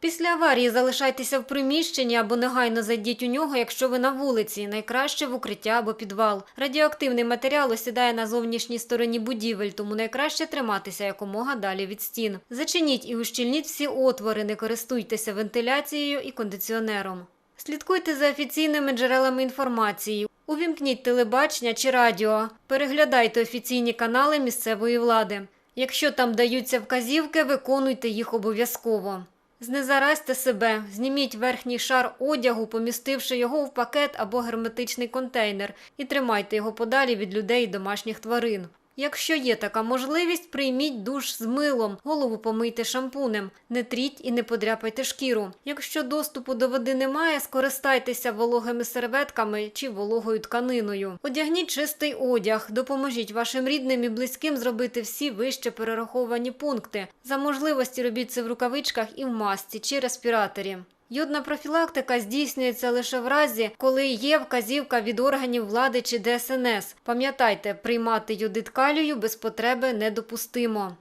Після аварії залишайтеся в приміщенні або негайно зайдіть у нього, якщо ви на вулиці, найкраще в укриття або підвал. Радіоактивний матеріал осідає на зовнішній стороні будівель, тому найкраще триматися якомога далі від стін. Зачиніть і ущільніть всі отвори, не користуйтеся вентиляцією і кондиціонером. Слідкуйте за офіційними джерелами інформації. Увімкніть телебачення чи радіо. Переглядайте офіційні канали місцевої влади. Якщо там даються вказівки, виконуйте їх обов'язково. Знезаразьте себе, зніміть верхній шар одягу, помістивши його в пакет або герметичний контейнер, і тримайте його подалі від людей і домашніх тварин. Якщо є така можливість, прийміть душ з милом, голову помийте шампунем, не тріть і не подряпайте шкіру. Якщо доступу до води немає, скористайтеся вологими серветками чи вологою тканиною. Одягніть чистий одяг, допоможіть вашим рідним і близьким зробити всі вище перераховані пункти. За можливості робіть це в рукавичках і в масці чи респіраторі. Йодна профілактика здійснюється лише в разі, коли є вказівка від органів влади чи ДСНС. Пам'ятайте, приймати йодит калію без потреби недопустимо.